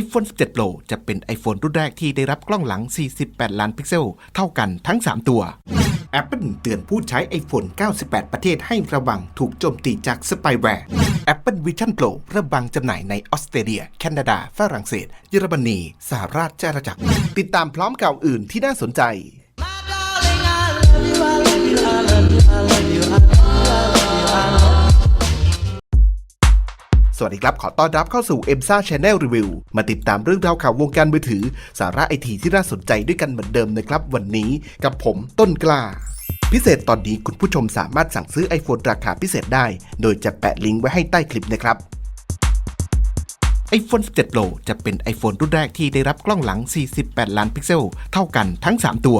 iPhone 17 Pro จะเป็น iPhone รุ่นแรกที่ได้รับกล้องหลัง 48 ล้านพิกเซล เท่ากันทั้ง 3 ตัว Apple เตือนผู้ใช้ iPhone 98 ประเทศให้ระวังถูกโจมตีจากสปายแวร์ Apple Vision Pro เริ่มวางจำหน่ายในออสเตรเลีย แคนาดา ฝรั่งเศส เยอรมนี สหราชอาณาจักร ติดตามพร้อมข่าวอื่นที่น่าสนใจ สวัสดีครับ ขอต้อนรับเข้าสู่ e m s a Channel Review มาติดตามเรื่องราวข่าววงการมือถือ สาระไอทีที่น่าสนใจด้วยกันเหมือนเดิมนะครับ วันนี้กับผมต้นกล้า พิเศษตอนนี้คุณผู้ชมสามารถสั่งซื้อ iPhone ราคาพิเศษได้ โดยจะแปะลิงก์ไว้ให้ใต้คลิปนะครับ iPhone 17 Pro จะเป็น iPhone รุ่นแรกที่ได้รับกล้องหลัง 48 ล้านพิกเซล เท่ากันทั้ง 3 ตัว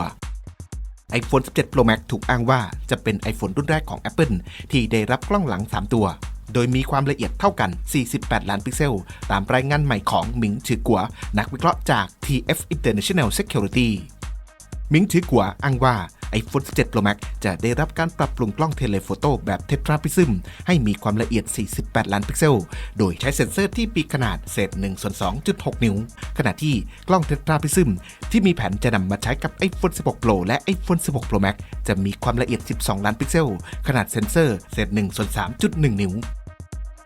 iPhone 17 Pro Max ถูกอ้างว่าจะเป็น iPhone รุ่นแรกของ Apple ที่ได้รับกล้องหลัง 3 ตัว โดยมีความละเอียดเท่ากัน 48 ล้านพิกเซล ตามรายงานใหม่ของหมิงชือกัว นักวิเคราะห์จาก TF International Security มิงถือกัวอ้างว่า iPhone 17 Pro Max จะได้รับการปรับปรุงกล้องเทเลโฟโต้แบบเทตราพิซึมให้มีความละเอียด 48 ล้านพิกเซล โดยใช้เซ็นเซอร์ที่ปีขนาดเศษ1ส่วน2.6 นิ้ว ขณะที่กล้องเทตราพิซึมที่มีแผนจะนำมาใช้กับ iPhone 16 Pro และ iPhone 16 Pro Max จะมีความละเอียด 12 ล้านพิกเซล ขนาดเซ็นเซอร์เศษ1ส่วน3.1 นิ้ว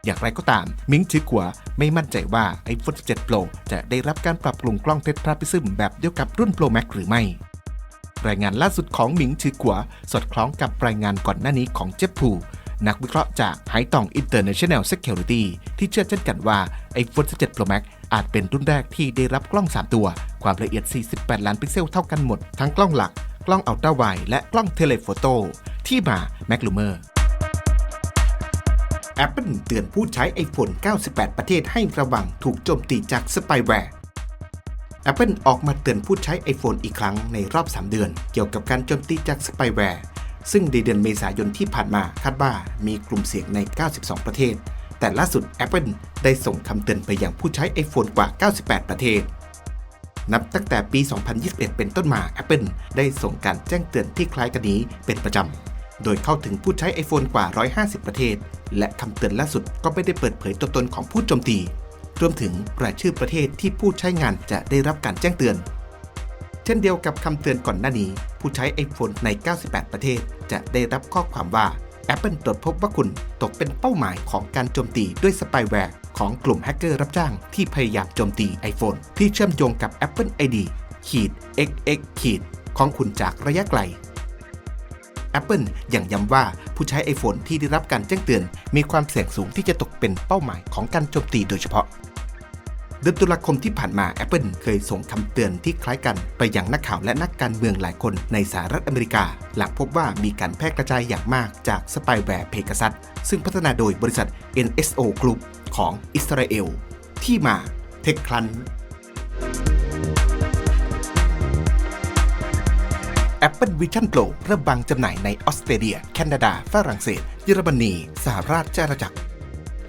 อย่างไรก็ตาม มิงชือกัวไม่มั่นใจว่า iPhone 17 Pro จะได้รับการปรับปรุงกล้องเทตราพิซึมแบบเดียวกับรุ่น Pro Max หรือไม่รายงานล่าสุดของหมิงชือกัว สอดคล้องกับรายงานก่อนหน้านี้ของเจฟพูนักวิเคราะห์จากไฮตอง International Security ที่เชื่อเช่นกันว่า iPhone 17 Pro Max อาจเป็นรุ่นแรกที่ได้รับกล้อง 3 ตัว ความละเอียด 48 ล้านพิกเซลเท่ากันหมด ทั้งกล้องหลัก กล้องอัลตร้าไวและกล้องเทเลโฟโต้ที่มา m a c l u m e r Apple เตือนผู้ใช้ iPhone 98 ประเทศให้ระวังถูกโจมตีจากสปายแวร์ Apple ออกมาเตือนผู้ใช้ iPhone อีกครั้งในรอบ 3 เดือน เกี่ยวกับการโจมตีจากสปายแวร์ ซึ่งในเดือนเมษายนที่ผ่านมาคาดว่ามีกลุ่มเสี่ยงใน 92 ประเทศ แต่ล่าสุด Apple ได้ส่งคำเตือนไปยังผู้ใช้ iPhone กว่า 98 ประเทศนับตั้งแต่ปี 2021 เป็นต้นมา Apple ได้ส่งการแจ้งเตือนที่คล้ายกันนี้เป็นประจำ โดยเข้าถึงผู้ใช้ iPhone กว่า 150 ประเทศ และคำเตือนล่าสุดก็ไม่ได้เปิดเผยตัวตนของผู้โจมตี รวมถึงรายชื่อประเทศที่ผู้ใช้งานจะได้รับการแจ้งเตือน เช่นเดียวกับคำเตือนก่อนหน้านี้ ผู้ใช้ iPhone ใน 98 ประเทศ จะได้รับข้อความว่า Apple ตรวจพบว่าคุณตกเป็นเป้าหมายของการโจมตีด้วยสปายแวร์ของกลุ่มแฮกเกอร์รับจ้างที่พยายามโจมตี iPhone ที่เชื่อมโยงกับ Apple ID ขีด xx ขีดของคุณจากระยะไกล Apple ยังย้ำว่าผู้ใช้ iPhone ที่ได้รับการแจ้งเตือน มีความเสี่ยงสูงที่จะตกเป็นเป้าหมายของการโจมตีโดยเฉพาะ เดือนตุลาคมที่ผ่านมา Apple เคยส่งคำเตือนที่คล้ายกันไปยังนักข่าวและนักการเมืองหลายคนในสหรัฐอเมริกา หลังพบว่ามีการแพร่กระจายอย่างมากจากสปายแวร์เพก a ซัสซึ่งพัฒนาโดยบริษัท NSO Group ของอิสราเอล ที่มาเทคคลัน Apple Vision Pro เริ่มวางจำหน่ายในออสเตรเลีย แคนาดา ฝรั่งเศส เยอรมนี สหราชอาณาจักร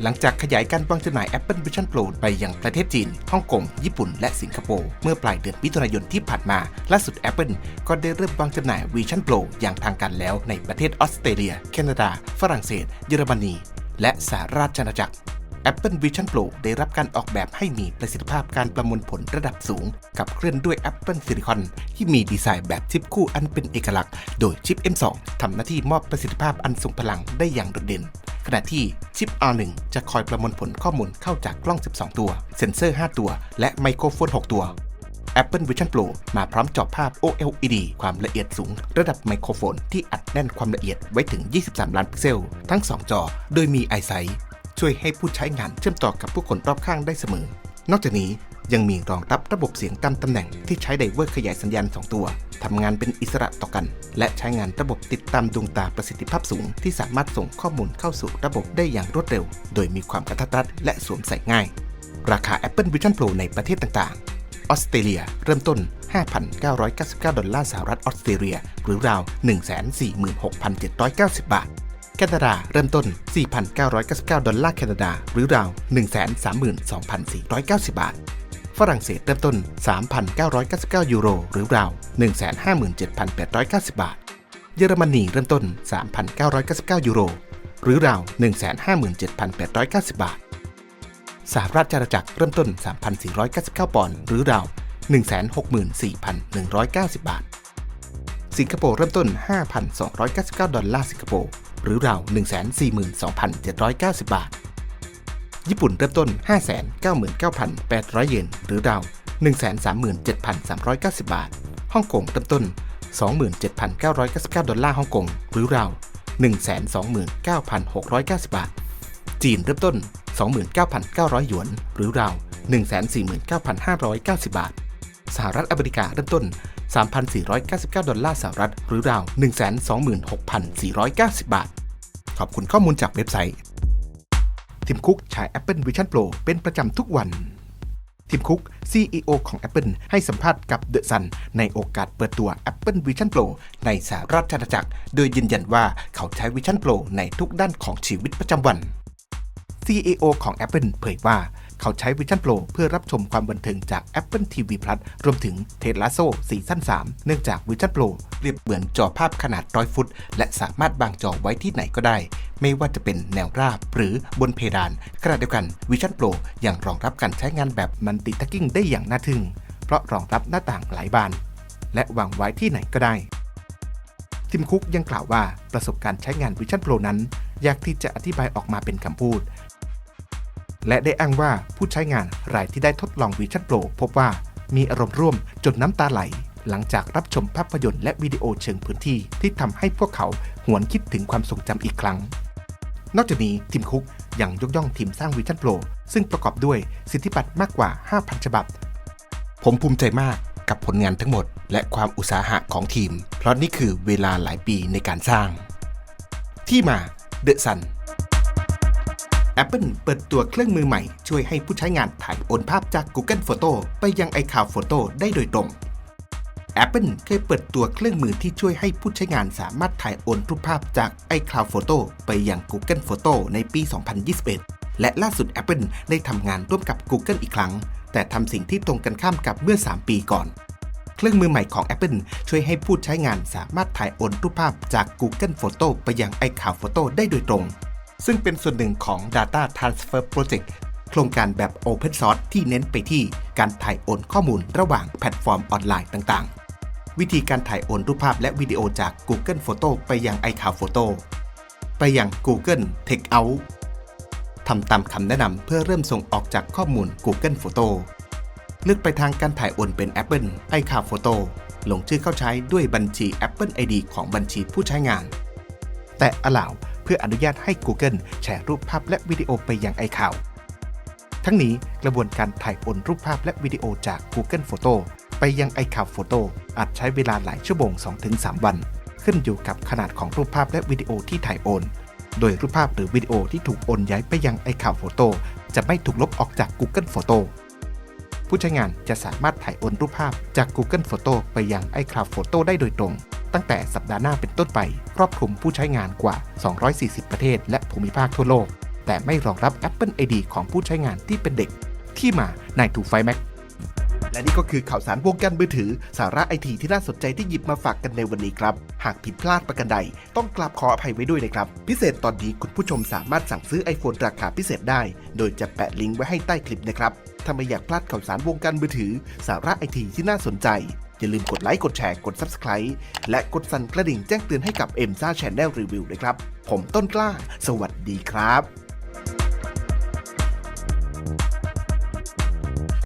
หลังจากขยายการวางจำหน่าย Apple Vision Pro ไปยังประเทศจีน ฮ่องกง ญี่ปุ่น และสิงคโปร์ เมื่อปลายเดือนมิถุนายนที่ผ่านมา ล่าสุด Apple ก็ได้เริ่มวางจำหน่าย Vision Pro อย่างทางการแล้วในประเทศออสเตรเลีย แคนาดา ฝรั่งเศส เยอรมนี และสหราชอาณาจักร Apple Vision Pro ได้รับการออกแบบให้มีประสิทธิภาพการประมวลผลระดับสูง กับเคลื่อนด้วย Apple Silicon ที่มีดีไซน์แบบชิปคู่อันเป็นเอกลักษณ์ โดยชิป M2 ทำหน้าที่มอบประสิทธิภาพอันทรงพลังได้อย่างโดดเด่นขณะที่ชิป R1 จะคอยประมวลผลข้อมูลเข้าจากกล้อง 12 ตัว เซ็นเซอร์ 5 ตัว และไมโครโฟน 6 ตัว Apple Vision Pro มาพร้อมจอภาพ OLED ความละเอียดสูง ระดับไมโครโฟนที่อัดแน่นความละเอียดไว้ถึง 23 ล้านพิกเซล ทั้ง 2 จอ โดยมี iSight ช่วยให้ผู้ใช้งานเชื่อมต่อกับผู้คนรอบข้างได้เสมอ นอกจากนี้ยังมีรองรับระบบเสียงตามตำแหน่งที่ใช้ไดเวอร์ขยายสัญญาณ 2 ตัว ทำงานเป็นอิสระต่อกัน และใช้งานระบบติดตามดวงตาประสิทธิภาพสูง ที่สามารถส่งข้อมูลเข้าสู่ระบบได้อย่างรวดเร็ว โดยมีความกระทัดรัดและสวมใส่ง่าย ราคา Apple Vision Pro ในประเทศต่างๆ ออสเตรเลีย เริ่มต้น 5,999 ดอลลาร์สหรัฐออสเตรเลีย หรือราว 146,790 บาท แคนาดาเริ่มต้น 4,999 ดอลลาร์แคนาดา หรือราว 132,490 บาท ฝรั่งเศสเริ่มต้น 3,999 ยูโร หรือราว 157,890 บาท เยอรมนีเริ่มต้น 3,999 ยูโร หรือราว 157,890 บาท สหราชอาณาจักรเริ่มต้น 3,499 ปอนด์ หรือราว 164,190 บาท สิงคโปร์เริ่มต้น 5,299 ดอลลาร์สิงคโปร์ หรือราว 142,790 บาท ญี่ปุ่นเริ่มต้น 599,800 เยน หรือราว 137,390 บาท ฮ่องกงเริ่มต้น 27,999 ดอลลาร์ฮ่องกง หรือราว 129,690 บาท จีนเริ่มต้น 29,900 หยวน หรือราว 149,590 บาท สหรัฐอเมริกาเริ่มต้น 3,499 ดอลลาร์สหรัฐ หรือราว 126,490 บาท ขอบคุณข้อมูลจากเว็บไซต์ ทิมคุกใช้ Apple Vision Pro เป็นประจำทุกวัน ทิมคุก CEO ของ Apple ให้สัมภาษณ์กับ The Sun ในโอกาสเปิดตัว Apple Vision Pro ในสหราชอาณาจักร โดยยืนยันว่าเขาใช้ Vision Pro ในทุกด้านของชีวิตประจำวัน CEO ของ Apple เผยว่า เขาใช้ Vision Pro เพื่อรับชมความบันเทิงจาก Apple TV Plus รวมถึงเทเลาโซซีซั่น3 เนื่องจาก Vision Pro เรียบเหมือนจอภาพขนาดร้อยฟุต และสามารถวางจอไว้ที่ไหนก็ได้ ไม่ว่าจะเป็นแนวราบหรือบนเพดาน ขณะเดียวกัน Vision Pro ยังรองรับการใช้งานแบบ Multitasking ได้อย่างน่าทึ่ง เพราะรองรับหน้าต่างหลายบาน และวางไว้ที่ไหนก็ได้ทิมคุกยังกล่าวว่าประสบการณ์ใช้งาน Vision Pro นั้น ยากที่จะอธิบายออกมาเป็นคำพูด และได้อ้างว่าผู้ใช้งานรายที่ได้ทดลอง Vision Pro พบว่ามีอารมณ์ร่วมจนน้ำตาไหล หลังจากรับชมภาพยนตร์และวิดีโอเชิงพื้นที่ ที่ทำให้พวกเขาหวนคิดถึงความทรงจำอีกครั้ง นอกจากนี้ทีมคุกยังยกย่องทีมสร้าง Vision Pro ซึ่งประกอบด้วยสิทธิบัตรมากกว่า 5,000 ฉบับ ผมภูมิใจมากกับผลงานทั้งหมด และความอุตสาหะของทีม เพราะนี่คือเวลาหลายปีในการสร้าง ที่มา The Sun Apple เปิดตัวเครื่องมือใหม่ ช่วยให้ผู้ใช้งานถ่ายโอนภาพจาก Google Photo ไปยัง iCloud Photo ได้โดยตรง Apple เคยเปิดตัวเครื่องมือที่ช่วยให้ผู้ใช้งานสามารถถ่ายโอนรูปภาพจาก iCloud Photo ไปยัง Google Photo ในปี 2021 และล่าสุด Apple ได้ทำงานร่วมกับ Google อีกครั้ง แต่ทำสิ่งที่ตรงกันข้ามกับเมื่อ 3 ปีก่อนเครื่องมือใหม่ของ Apple ช่วยให้ผู้ใช้งานสามารถถ่ายโอนรูปภาพจาก Google Photo ไปยัง iCloud Photo ได้โดยตรง ซึ่งเป็นส่วนหนึ่งของ Data Transfer Project โครงการแบบ Open Source ที่เน้นไปที่การถ่ายโอนข้อมูลระหว่างแพลตฟอร์มออนไลน์ต่างๆ วิธีการถ่ายโอนรูปภาพและวิดีโอจาก Google Photo ไปยัง iCloud Photo ไปยัง Google Takeout ทำตามคำแนะนำเพื่อเริ่มส่งออกจากข้อมูล Google Photo เลือกไปทางการถ่ายโอนเป็น Apple iCloud Photo ลงชื่อเข้าใช้ด้วยบัญชี Apple ID ของบัญชีผู้ใช้งาน แต่ allow พื่ออนุญาตให้ Google แชร์รูปภาพและวิดีโอไปยัง iCloud ทั้งนี้กระบวนการถ่ายโอนรูปภาพและวิดีโอจาก Google Photo ไปยัง iCloud Photo อาจใช้เวลาหลายชั่วโมง 2-3 วัน ขึ้นอยู่กับขนาดของรูปภาพและวิดีโอที่ถ่ายโอน โดยรูปภาพหรือวิดีโอที่ถูกโอนย้ายไปยัง iCloud Photo จะไม่ถูกลบออกจาก Google Photo ผู้ใช้งานจะสามารถถ่ายโอนรูปภาพจาก Google Photo ไปยัง iCloud Photo ได้โดยตรง ตั้งแต่สัปดาห์หน้าเป็นต้นไป ครอบคลุมผู้ใช้งานกว่า 240 ประเทศ และภูมิภาคทั่วโลก แต่ไม่รองรับ Apple ID ของผู้ใช้งานที่เป็นเด็ก ที่มาในถูไฟแม็กและนี่ก็คือข่าวสารวงการมือถือ สาระไอทีที่น่าสนใจที่หยิบมาฝากกันในวันนี้ครับ หากผิดพลาดประกันใด ต้องกราบขออภัยไว้ด้วยนะครับ พิเศษตอนนี้คุณผู้ชมสามารถสั่งซื้อ iPhone ราคาพิเศษได้ โดยจะแปะลิงก์ไว้ให้ใต้คลิปนะครับถ้าไม่อยากพลาดข่าวสารวงการมือถือ สาระไอทีที่น่าสนใจ อย่าลืมกดไลค์ กดแชร์ กด Subscribe และกดสั่นกระดิ่งแจ้งเตือนให้กับเอ็มซ่าแชนแนลรีวิวด้วยครับ ผมต้นกล้า สวัสดีครับ